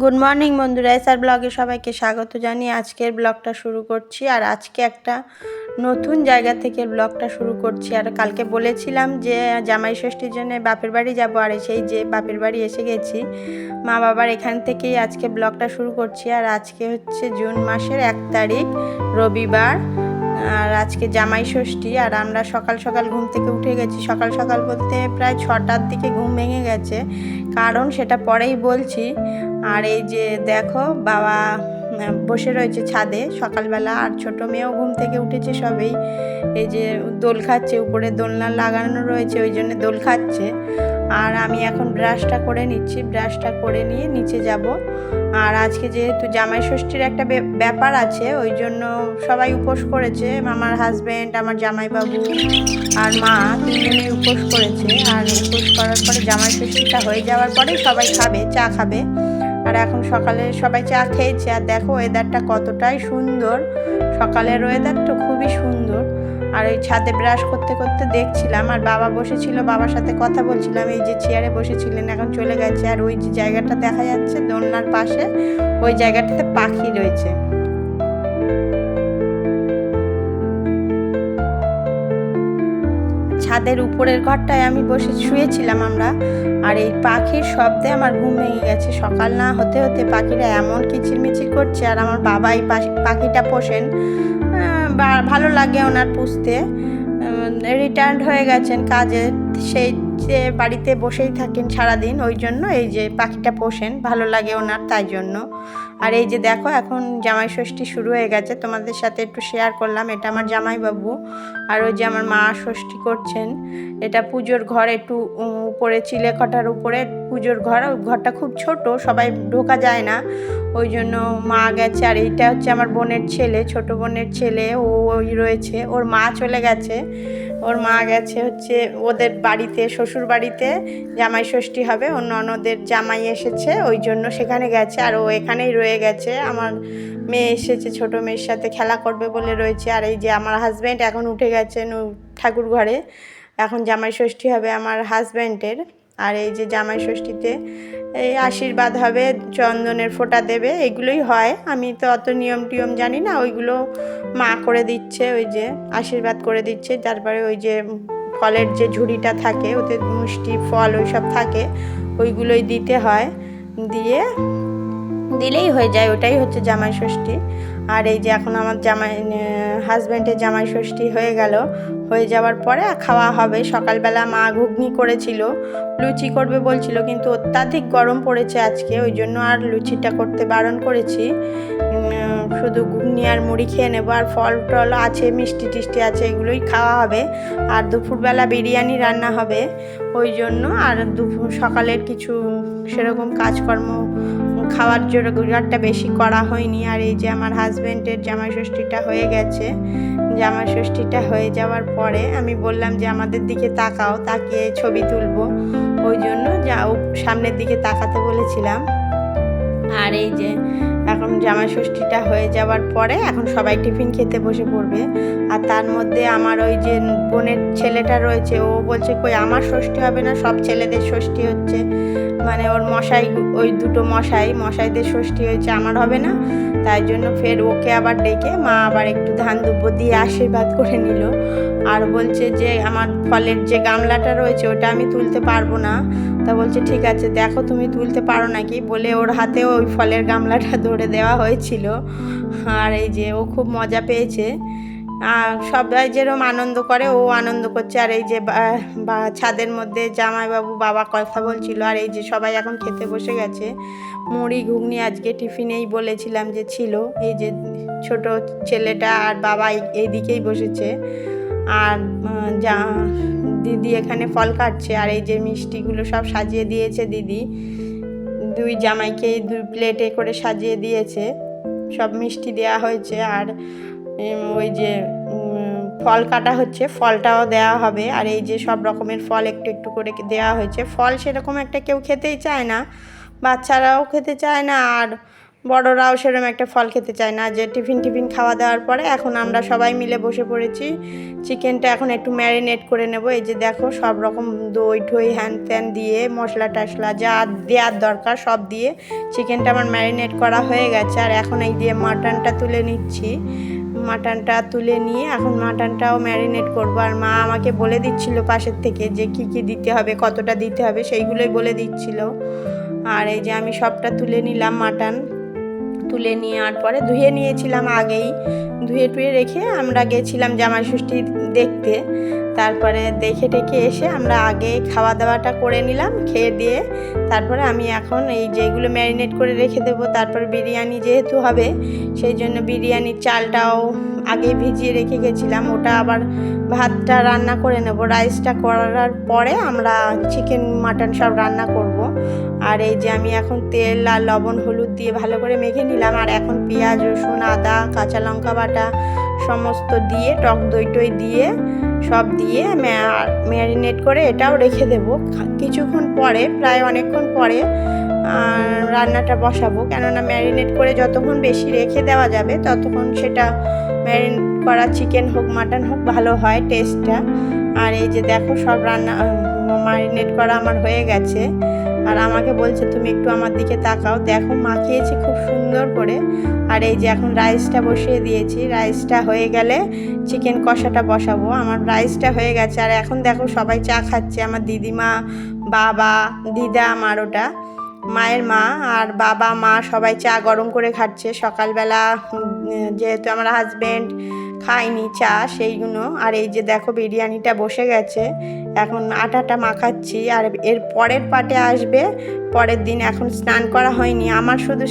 Good morning বন্ধুরা। SR ব্লগে সবাইকে স্বাগত জানিয়ে আজকের ব্লগটা শুরু করছি। আর আজকে একটা নতুন জায়গা থেকে ব্লগটা শুরু করছি। আর কালকে বলেছিলাম যে, জামাই ষষ্ঠীর জন্য বাপের বাড়ি যাব। আর সেই যে বাপের বাড়ি এসে গেছি, মা বাবার এখান থেকেই আজকে ব্লগটা শুরু করছি। আর আজকে হচ্ছে জুন মাসের এক তারিখ, রবিবার। আর আজকে জামাই ষষ্ঠী, আর আমরা সকাল সকাল ঘুম থেকে উঠে গেছি। সকাল সকাল বলতে প্রায় ছটার দিকে ঘুম ভেঙে গেছে। কারণ সেটা পরেই বলছি। আর এই যে দেখো, বাবা বসে রয়েছে ছাদে। সকালবেলা আর ছোট মেয়েও ঘুম থেকে উঠেছে সবেই। এই যে দোল খাচ্ছে, উপরে দোলনা লাগানো রয়েছে, ওই জন্য দোল খাচ্ছে। আর আমি এখন ব্রাশটা করে নিচ্ছি। ব্রাশটা করে নিয়ে নিচে যাব। আর আজকে যেহেতু জামাই ষষ্ঠীর একটা ব্যাপার আছে, ওই জন্য সবাই উপোস করেছে। আমার হাজব্যান্ড আমার জামাইবাবু আর মা তিনজনেই উপোস করেছে। আর উপোস করার পরে জামাই ষষ্ঠীটা হয়ে যাওয়ার পরে সবাই খাবে, চা খাবে। আর এখন সকালে সবাই চা খেয়েছে। আর দেখো ওয়েদারটা কতটাই সুন্দর। সকালের ওয়েদারটা খুবই সুন্দর। আর ওই ছাদে ব্রাশ করতে করতে দেখছিলাম, আর বাবা বসেছিল, বাবার সাথে কথা বলছিলাম, এই যে চেয়ারে বসেছিলেন, এখন চলে গেছে, আর ওই যে জায়গাটা দেখা যাচ্ছে দোলনার পাশে, ওই জায়গাটাতে পাখি রয়েছে। ছাদের উপরের ঘরটায় আমি বসে শুয়েছিলাম আমরা। আর এই পাখির শব্দে আমার ঘুম ভেঙে গেছে। সকাল না হতে হতে পাখিরা এমন কিচিরমিচির করছে, আর আমার বাবা এই পাখি- পাখিটা পোষেন। ভালো লাগে ওনার পুষতে। রিটার্ন হয়ে গেছেন কাজে। সেই যে বাড়িতে বসেই থাকেন সারাদিন, ওই জন্য এই যে পাখিটা পোষেন, ভালো লাগে ওনার তাই জন্য। আর এই যে দেখো, এখন জামাই ষষ্ঠী শুরু হয়ে গেছে, তোমাদের সাথে একটু শেয়ার করলাম, এটা আমার জামাইবাবু আর ওই যে আমার মা ষষ্ঠী করছেন। এটা পুজোর ঘর একটু উপরে, চিলেকটার উপরে পুজোর ঘর ঘরটা খুব ছোট, সবাই ঢোকা যায় না। ওই জন্য মা গেছে, আর এইটা হচ্ছে আমার বোনের ছেলে, ছোট বোনের ছেলে, ও ওই রয়েছে, ওর মা চলে গেছে। ওর মা গেছে হচ্ছে ওদের বাড়িতে শ্বশুর বাড়িতে জামাই ষষ্ঠী হবে অন্য অন্যদের জামাই এসেছে, ওই জন্য সেখানে গেছে। আর ও এখানেই রয়ে গেছে। আমার মেয়ে এসেছে, ছোট মেয়ের সাথে খেলা করবে বলে রয়েছে। আর এই যে আমার হাজব্যান্ড এখন উঠে গেছেন ঠাকুর ঘরে এখন জামাই ষষ্ঠী হবে আমার হাজব্যান্ডের আর এই যে জামাই ষষ্ঠীতে এই আশীর্বাদ হবে, চন্দনের ফোঁটা দেবে, এগুলোই হয়। আমি তো অত নিয়ম টিয়ম জানি না, ওইগুলো মা করে দিচ্ছে, ওই যে আশীর্বাদ করে দিচ্ছে। তারপরে ওই যে ফলের যে ঝুড়িটা থাকে, ওতে মিষ্টি, ফল ওইসব থাকে, ওইগুলোই দিতে হয়। দিয়ে দিলেই হয়ে যায়, ওটাই হচ্ছে জামাই ষষ্ঠী। আর এই যে এখন আমার জামাই হাজব্যান্ডের জামাই ষষ্ঠী হয়ে গেল হয়ে যাওয়ার পরে খাওয়া হবে। সকালবেলা মা ঘুগনি করেছিল, লুচি করবে বলছিল, কিন্তু অত্যাধিক গরম পড়েছে আজকে, ওই জন্য আর লুচিটা করতে বারণ করেছি। শুধু ঘুগনি আর মুড়ি খেয়ে নেব, আর ফল টল আছে, মিষ্টি টিষ্টি আছে, এগুলোই খাওয়া হবে। আর দুপুরবেলা বিরিয়ানি রান্না হবে, ওই জন্য। আর দুপুর সকালের কিছু সেরকম কাজকর্ম খাওয়ার জন্য গুজরাটটা বেশি করা হয়নি। আর এই যে আমার হাজব্যান্ডের জামাই ষষ্ঠীটা হয়ে গেছে জামাই ষষ্ঠীটা হয়ে যাওয়ার পরে আমি বললাম যে আমাদের দিকে তাকাও, তাকিয়ে ছবি তুলবো। ওই জন্য যা সামনের দিকে তাকাতে বলেছিলাম। আর এই যে এখন জামা ষষ্ঠীটা হয়ে যাওয়ার পরে এখন সবাই টিফিন খেতে বসে পড়বে। আর তার মধ্যে আমার ওই যে বোনের ছেলেটা রয়েছে, ও বলছে, কই, আমার ষষ্ঠী হবে না, সব ছেলেদের ষষ্ঠী হচ্ছে। মানে ওর মশাই, ওই দুটো মশাই, মশাইদের ষষ্ঠী হয়েছে, আমার হবে না। তাই জন্য ফের ওকে আবার ডেকে মা আবার একটু ধান দুব্ব দিয়ে আশীর্বাদ করে নিল। আর বলছে যে, আমার ফলের যে গামলাটা রয়েছে, ওটা আমি তুলতে পারব না। তা বলছে, ঠিক আছে, দেখো তুমি তুলতে পারো নাকি? বলে ওর হাতে ওই ফলের গামলাটা ধরে দেওয়া হয়েছিল। আর এই যে ও খুব মজা পেয়েছে। সবাই যেরকম আনন্দ করে, ও আনন্দ করছে। আর এই যে ছাদের মধ্যে জামাইবাবু বাবা কথা বলছিল, আর এই যে সবাই এখন খেতে বসে গেছে। মুড়ি ঘুগনি আজকে টিফিনেই বলেছিলাম যে ছিল। এই যে ছোট ছেলেটা আর বাবা এই- এইদিকেই বসেছে। আর যা, দিদি এখানে ফল কাটছে। আর এই যে মিষ্টিগুলো সব সাজিয়ে দিয়েছে দিদি। দুই জামাইকে দুই প্লেটে করে সাজিয়ে দিয়েছে। সব মিষ্টি দেওয়া হয়েছে। আর ওই যে ফল কাটা হচ্ছে, ফলটাও দেওয়া হবে। আর এই যে সব রকমের ফল একটু একটু করে দেওয়া হয়েছে। ফল সেরকম একটা কেউ খেতেই চায় না, বাচ্চারাও খেতে চায় না, আর বড়রাও সেরকম একটা ফল খেতে চায় না। যে টিফিন টিফিন খাওয়া দাওয়ার পরে এখন আমরা সবাই মিলে বসে পড়েছি। চিকেনটা এখন একটু ম্যারিনেট করে নেব। এই যে দেখো, সব রকম দই ঠই, হ্যান ত্যান দিয়ে, মশলা টশলা যা দেওয়ার দরকার সব দিয়ে চিকেনটা আমার ম্যারিনেট করা হয়ে গেছে। আর এখন এই দিয়ে মাটনটা তুলে নিচ্ছি। মাটনটা তুলে নিয়ে এখন মাটনটাও ম্যারিনেট করব। আর মা আমাকে বলে দিচ্ছিল পাশের থেকে যে কি কি দিতে হবে, কতটা দিতে হবে, সেইগুলোই বলে দিচ্ছিল। আর এই যে আমি সবটা তুলে নিলাম মাটন। তুলে নেওয়ার পরে ধুয়ে নিয়েছিলাম আগেই। ধুয়ে টুয়ে রেখে আমরা গেছিলাম জামাই ষষ্ঠী দেখতে। তারপরে দেখে টেখে এসে আমরা আগে খাওয়া দাওয়াটা করে নিলাম, খেয়ে দিয়ে তারপরে আমি এখন এই যেগুলো ম্যারিনেট করে রেখে দেবো, তারপর বিরিয়ানি যেহেতু হবে, সেই জন্য বিরিয়ানির চালটাও আগেই ভিজিয়ে রেখে গেছিলাম। ওটা আবার ভাতটা রান্না করে নেব। রাইসটা করার পরে আমরা চিকেন মাটন সব রান্না করব। আর এই যে আমি এখন তেল আর লবণ, হলুদ দিয়ে ভালো করে মেখে নিলাম। আর এখন পেঁয়াজ, রসুন, আদা, কাঁচা লঙ্কা বাটা সমস্ত দিয়ে, টক দই টই দিয়ে সব দিয়ে ম্যারিনেট করে এটাও রেখে দেবো। কিছুক্ষণ পরে, প্রায় অনেকক্ষণ পরে রান্নাটা বসাবো। কেননা ম্যারিনেট করে যতক্ষণ বেশি রেখে দেওয়া যাবে, ততক্ষণ সেটা ম্যারিনেট করা চিকেন হোক, মাটন হোক, ভালো হয় টেস্টটা। আর এই যে দেখো সব রান্না ম্যারিনেট করা আমার হয়ে গেছে। আর আমাকে বলছে, তুমি একটু আমার দিকে তাকাও। দেখো মাখিয়েছি খুব সুন্দর করে। আর এই যে এখন রাইসটা বসিয়ে দিয়েছি। রাইসটা হয়ে গেলে চিকেন কষাটা বসাবো। আমার রাইসটা হয়ে গেছে। আর এখন দেখো সবাই চা খাচ্ছে। আমার দিদিমা, বাবা, দিদা, আমার ওটা। মায়ের মা আর বাবা, মা সবাই চা গরম করে খাচ্ছে। সকালবেলা যেহেতু আমার হাজব্যান্ড খায়নি চা সেইগুলো আর এই যে দেখো বিরিয়ানিটা বসে গেছে। এখন আটাটা মাখাচ্ছি। আর এর পরের পাটে আসবে। পরের দিন এখন স্নান করা হয়নি। আমার শুধু